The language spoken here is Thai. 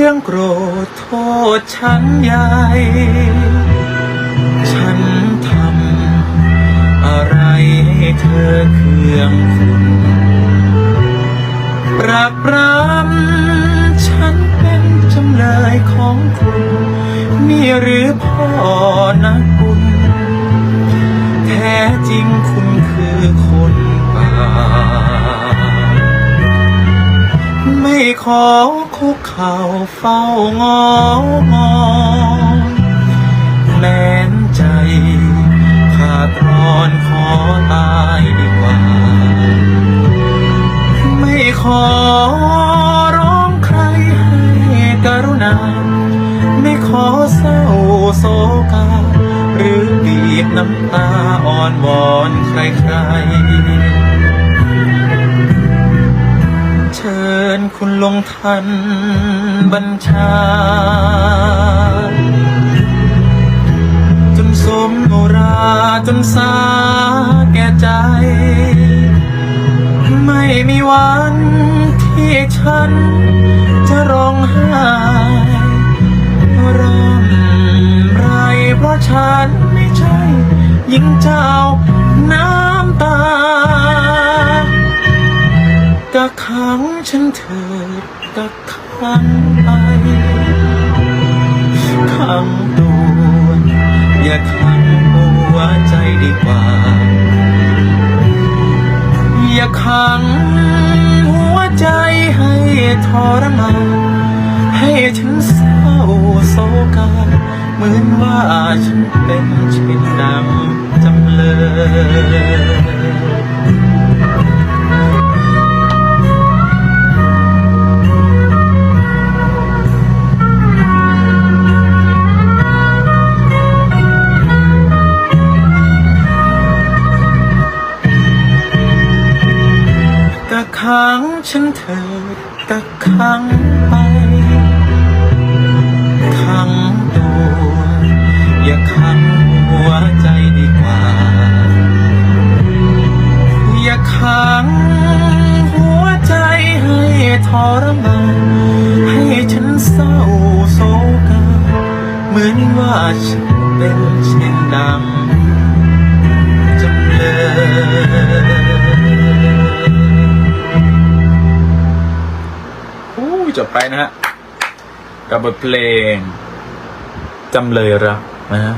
รื่องโกรธโทษฉันใหญ่ ฉันทำอะไรให้เธอเคืองคุณปรักปรำฉันเป็นจำเลยของคุณนี่หรือพ่อนักบุญแท้จริงคุณคือคนป่าปไม่ขอ คุกเข่าเฝ้างองอนแม้นใจ ขาดรอนขอตายดีกว่า ไม่ขอร้องใครให้กรุณา ไม่ขอเศร้าโศกา หรือบีบน้ำตาอ่อนวอนใครๆ ลงทันบัญชา จนสมโนราจนสาแก่ใจ ไม่มีวันที่ฉันจะร้องไห้ร่ำไรเพราะฉันไม่ใช่หญิงเจ้าน้ำ ฉันเถิดกักขังไปขังตัว อย่าขังหัวใจดีกว่า อย่าขังหัวใจให้ทรมานให้ฉันเศร้าโศกาเหมือนว่าฉันเป็นเช่นดังจำเลย ฉันเถิดกักขังไปขังตัว อย่าขังหัวใจดีกว่า อย่าขังหัวใจให้ทรมานให้ฉันเศร้าโศกาเหมือนว่าฉันเป็นเช่นดังจำเลย นะฮะกับบทเพลงจำเลยรักนะฮะ